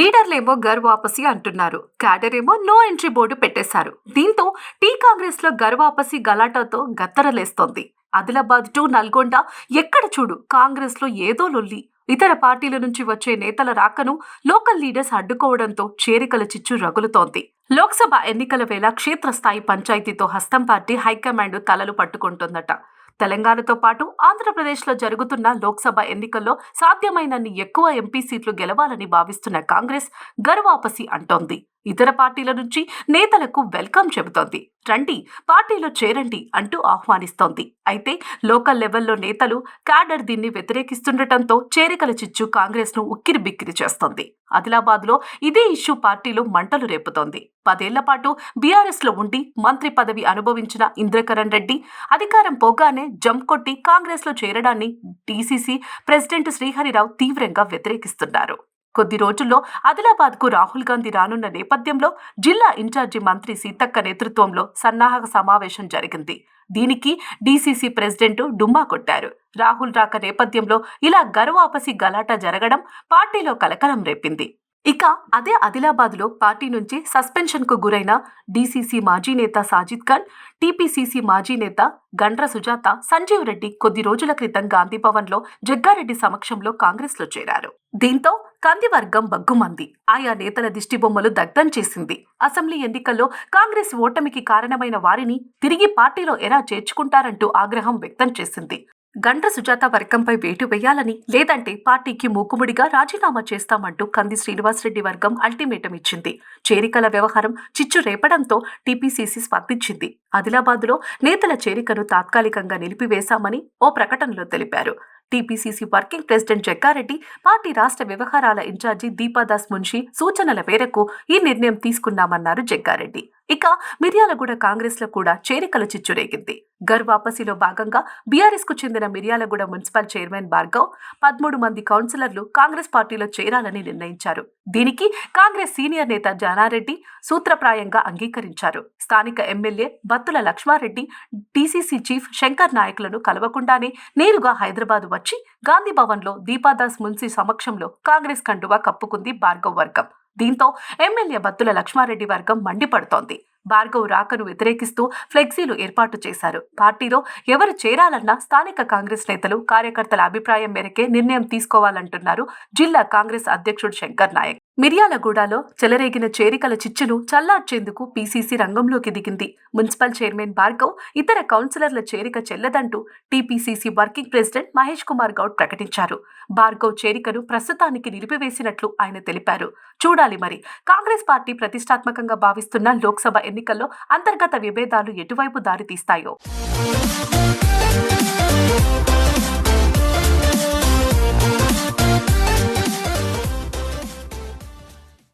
లీడర్లేమో గర్వాపసి అంటున్నారు. క్యాడర్ ఏమో no entry board పెట్టేశారు. దీంతో టీ కాంగ్రెస్లో గర్ గలాటాతో గత్తరలేస్తోంది. ఆదిలాబాద్ టు నల్గొండ ఎక్కడ చూడు కాంగ్రెస్లో ఏదో లొల్లి. ఇతర పార్టీల నుంచి వచ్చే నేతల రాకను లోకల్ లీడర్స్ అడ్డుకోవడంతో చేరికల చిచ్చు రగులుతోంది. లోక్సభ ఎన్నికల వేళ క్షేత్రస్థాయి పంచాయతీతో హస్తం పార్టీ హైకమాండ్ తలలు పట్టుకుంటుందట. తెలంగాణతో పాటు ఆంధ్రప్రదేశ్లో జరుగుతున్న లోక్సభ ఎన్నికల్లో సాధ్యమైనన్ని ఎక్కువ ఎంపీ సీట్లు గెలవాలని భావిస్తున్న కాంగ్రెస్ గర్వాపసి అంటోంది. ఇతర పార్టీల నుంచి నేతలకు వెల్కమ్ చెబుతోంది. రండి పార్టీలో చేరండి అంటూ ఆహ్వానిస్తోంది. అయితే లోకల్ లెవెల్లో నేతలు క్యాడర్ దీన్ని వ్యతిరేకిస్తుండటంతో చేరికల చిచ్చు కాంగ్రెస్ను ఉక్కిరి బిక్కిరి చేస్తోంది. ఆదిలాబాద్లో ఇదే ఇష్యూ పార్టీలో మంటలు రేపుతోంది. పదేళ్ళ పాటు బీఆర్ఎస్లో ఉండి మంత్రి పదవి అనుభవించిన ఇంద్రకరణ్ రెడ్డి అధికారం పోగానే జంప్ కొట్టి కాంగ్రెస్లో చేరడాన్ని డీసీసీ ప్రెసిడెంట్ శ్రీహరిరావు తీవ్రంగా వ్యతిరేకిస్తున్నారు. కొద్ది రోజుల్లో ఆదిలాబాద్కు రాహుల్ గాంధీ రానున్న నేపథ్యంలో జిల్లా ఇన్ఛార్జి మంత్రి సీతక్క నేతృత్వంలో సన్నాహక సమావేశం జరిగింది. దీనికి డీసీసీ ప్రెసిడెంట్ డుమ్మా కొట్టారు. రాహుల్ రాక నేపథ్యంలో ఇలా గర్వాపసి గలాట జరగడం పార్టీలో కలకలం రేపింది. ఇక అదే ఆదిలాబాద్లో పార్టీ నుంచి సస్పెన్షన్కు గురైన డీసీసీ మాజీ నేత సాజిద్ ఖాన్ టీపీసీసీ మాజీ నేత గండ్ర సుజాత సంజీవ్ రెడ్డి కొద్ది రోజుల క్రితం గాంధీ జగ్గారెడ్డి సమక్షంలో కాంగ్రెస్లో చేరారు. దీంతో కందివర్గం బగ్గుమంది. ఆయా నేతల దిష్టిబొమ్మలు దగ్ధం చేసింది. అసెంబ్లీ ఎన్నికల్లో కాంగ్రెస్ ఓటమికి కారణమైన వారిని తిరిగి పార్టీలో ఎలా చేర్చుకుంటారంటూ ఆగ్రహం వ్యక్తం చేసింది. గండ్ర సుజాత వర్గంపై వేటు వేయాలని లేదంటే పార్టీకి మూకుముడిగా రాజీనామా చేస్తామంటూ కంది శ్రీనివాసరెడ్డి వర్గం అల్టిమేటం ఇచ్చింది. చేరికల వ్యవహారం చిచ్చు రేపడంతో టీపీసీసీ స్పందించింది. ఆదిలాబాద్లో నేతల చేరికను తాత్కాలికంగా నిలిపివేశామని ఓ ప్రకటనలో తెలిపారు. TPCC working president Jagga Reddy party రాష్ట్ర వ్యవహారాల ఇన్ఛార్జి దీపాదాస్ మున్షి సూచనల మేరకు ఈ నిర్ణయం తీసుకున్నామన్నారు జగ్గారెడ్డి. ఇక మిర్యాలగూడ కాంగ్రెస్లో కూడా చేరికల చిచ్చురేగింది. గర్ వాపసిలో భాగంగా బీఆర్ఎస్కు చెందిన మిర్యాలగూడ మున్సిపల్ చైర్మన్ భార్గవ్ పదమూడు మంది కౌన్సిలర్లు కాంగ్రెస్ పార్టీలో చేరాలని నిర్ణయించారు. దీనికి కాంగ్రెస్ సీనియర్ నేత జానారెడ్డి సూత్రప్రాయంగా అంగీకరించారు. స్థానిక MLA Battula Lakshma Reddy DCC chief Shankar నాయకులను కలవకుండానే నేరుగా హైదరాబాద్ వచ్చి గాంధీ భవన్లో దీపాదాస్ మున్సి సమక్షంలో కాంగ్రెస్ కండువా కప్పుకుంది భార్గవ్ వర్గం. దీంతో ఎమ్మెల్యే బత్తుల లక్ష్మారెడ్డి వర్గం మండిపడుతోంది. భార్గవ్ రాకను వ్యతిరేకిస్తూ ఫ్లెక్సీలు ఏర్పాటు చేశారు. పార్టీలో ఎవరు చేరాలన్నా స్థానిక కాంగ్రెస్ నేతలు కార్యకర్తల అభిప్రాయం మేరకే నిర్ణయం తీసుకోవాలంటున్నారు జిల్లా కాంగ్రెస్ అధ్యక్షుడు శంకర్ నాయక్. మిర్యాలగూడలో చెలరేగిన చేరికల చిచ్చును చల్లార్చేందుకు పీసీసీ రంగంలోకి దిగింది. మున్సిపల్ చైర్మన్ భార్గవ్ ఇతర కౌన్సిలర్ల చేరిక చెల్లదంటూ TPCC working president Mahesh Kumar Goud ప్రకటించారు. భార్గవ్ చేరికను ప్రస్తుతానికి నిలిపివేసినట్లు ఆయన తెలిపారు. చూడాలి మరి కాంగ్రెస్ పార్టీ ప్రతిష్టాత్మకంగా భావిస్తున్న లోక్సభ ఎన్నికల్లో అంతర్గత విభేదాలు ఎటువైపు దారితీస్తాయో?